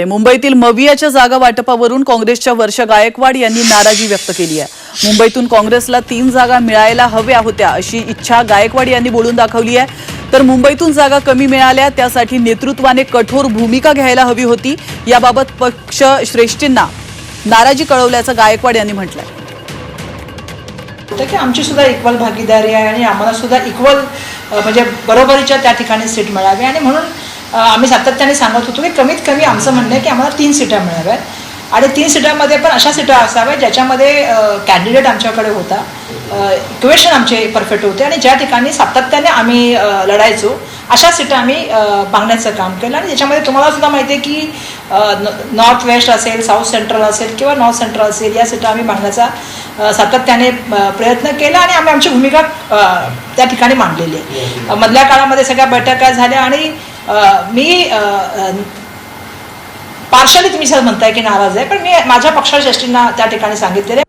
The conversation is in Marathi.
मुंबईतील मवियाच्या जागा वाटपावरून काँग्रेसच्या वर्ष गायकवाड यांनी नाराजी व्यक्त केली आहे. मुंबईतून काँग्रेसला तीन जागा मिळायला हव्या होत्या अशी इच्छा गायकवाड यांनी बोलून दाखवली आहे. तर मुंबईतून जागा कमी मिळाल्या त्यासाठी नेतृत्वाने कठोर भूमिका घ्यायला हवी होती. याबाबत पक्ष श्रेष्ठींना नाराजी कळवल्याचं गायकवाड यांनी म्हटलंय. की आमची सुद्धा इक्वल भागीदारी आहे आणि आम्हाला सुद्धा इक्वल म्हणजे बरोबरीच्या त्या ठिकाणी सीट मिळावी. आणि म्हणून आम्ही सातत्याने सांगत होतो की कमीत कमी आमचं म्हणणं आहे की आम्हाला तीन सीटा मिळाव्यात. आणि तीन सीटांमध्ये पण अशा सीटा असाव्या ज्याच्यामध्ये कॅन्डिडेट आमच्याकडे होता. इक्वेशन आमचे परफेक्ट होते आणि ज्या ठिकाणी सातत्याने आम्ही लढायचो अशा सीटा आम्ही मागण्याचं काम केलं. आणि त्याच्यामध्ये तुम्हाला सुद्धा माहिती आहे की नॉर्थ वेस्ट असेल साऊथ सेंट्रल असेल किंवा नॉर्थ सेंट्रल असेल या सीटा आम्ही मागण्याचा सातत्याने प्रयत्न केला आणि आम्ही आमची भूमिका त्या ठिकाणी मांडलेली आहे. अ, मधल्या काळामध्ये सगळ्या बैठका झाल्या आणि मी पार्शली तुम्ही सर म्हणताय की नाराज आहे पण मी माझ्या पक्षश्रेष्ठींना त्या ठिकाणी सांगितलेले